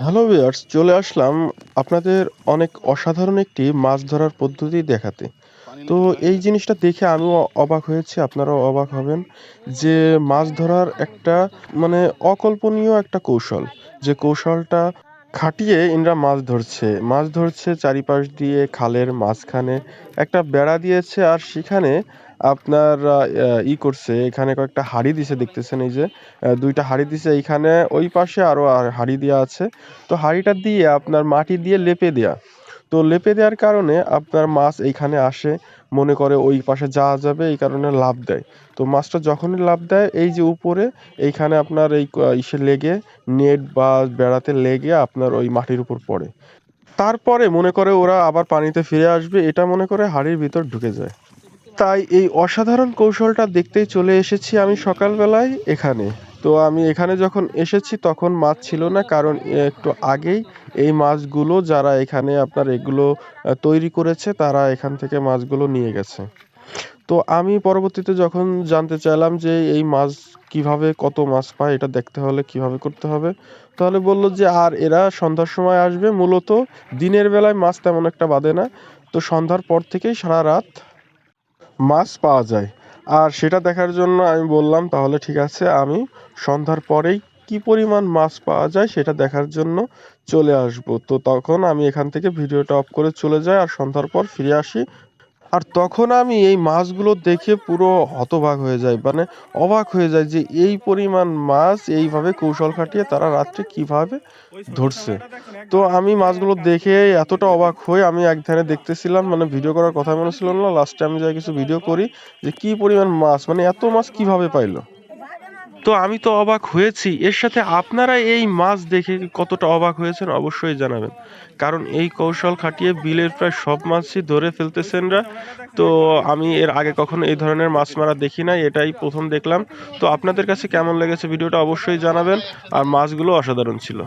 Hello viewers চলে আসলাম আপনাদের অনেক অসাধারণ একটি মাছ ধরার পদ্ধতি দেখাতে। তো এই জিনিসটা দেখে আমিও অবাক হয়েছি আপনারাও অবাক হবেন যে মাছ ধরার একটা মানে অকল্পনীয় একটা কৌশল যে কৌশলটা খাটিয়ে ইনরা মাছ ধরছে। মাছ ধরছে চারিপাশ দিয়ে খালের মাঝখানে। একটা বেড়া দিয়েছে আর সেখানে আপনার ই করছে। এখানে কয়েকটা হাঁড়ি দিছে দেখতেছেন এই যে। দুইটা হাঁড়ি দিছে। এইখানে ওই পাশে আরও আর হাঁড়ি দেওয়া আছে। তো হাঁড়িটা দিয়ে আপনার মাটি দিয়ে লেপে দেয়া। তো লেপে দেওয়ার কারণে আপনার মাছ এইখানে আসে। মনে করে ওই পাশে যাওয়া যাবে, এই কারণে লাফ দেয়। তো মাছটা যখনই লাফ দেয়, এই যে উপরে, এইখানে আপনার এই ইসে লেগে, নেট বা বেড়াতে লেগে আপনার ওই মাটির উপর পড়ে। তারপরে মনে করে ওরা আবার পানিতে ফিরে আসবে, এটা মনে করে হাড়ির ভিতর ঢুকে যায়। তাই এই অসাধারণ কৌশলটা দেখতেই চলে এসেছি আমি সকালবেলায় এখানে। তো আমি এখানে যখন এসেছি তখন মাছ ছিল না, কারণ একটু আগেই এই মাছগুলো যারা এখানে আপনার এগুলো তৈরি করেছে তারা এখান থেকে মাছগুলো নিয়ে গেছে। তো আমি পরবর্তীতে যখন জানতে চাইলাম যে এই মাছ কীভাবে, কত মাছ পায়, এটা দেখতে হলে কীভাবে করতে হবে, তাহলে বলল যে আর এরা সন্ধ্যার সময় আসবে, মূলত দিনের বেলায় মাছ তেমন একটা বাঁধে না। তো সন্ধ্যার পর থেকেই সারা রাত মাছ পাওয়া যায়। আর সেটা দেখার জন্য আমি বললাম, তাহলে ঠিক আছে, আমি সন্ধ্যার পরেই কি পরিমাণ মাছ পাওয়া যায় সেটা দেখার জন্য চলে আসব। তো তখন আমি এখান থেকে ভিডিওটা অফ করে চলে যাই, আর সন্ধ্যার পর ফিরে আসি আর তখন আমি এই মাছগুলো দেখে পুরো হতবাক হয়ে যাই মানে অবাক হয়ে যায় যে এই পরিমাণ মাছ এইভাবে কৌশল খাটিয়ে তারা রাত্রে কীভাবে ধরছে। তো আমি মাছগুলো দেখে এতটা অবাক হয়ে আমি এক ধ্যানে দেখতেছিলাম মানে ভিডিও করার কথা মনে ছিল না লাস্টে আমি যাই কিছু ভিডিও করি যে কি পরিমাণ মাছ মানে এত মাছ কীভাবে পাইলো? তো আমি তো অবাক হয়েছি। এর সাথে আপনারা এই মাছ দেখে কতটা অবাক হয়েছেন অবশ্যই জানাবেন। কারণ এই কৌশল খাটিয়ে বিলের প্রায় সব মাছই ধরে ফেলতেছেনরা তো আমি এর আগে কখনো এই ধরনের মাছ মারা দেখি না এটাই প্রথম দেখলাম। তো আপনাদের কাছে কেমন লেগেছে ভিডিওটা অবশ্যই জানাবেন। আর মাছগুলো অসাধারণ ছিল।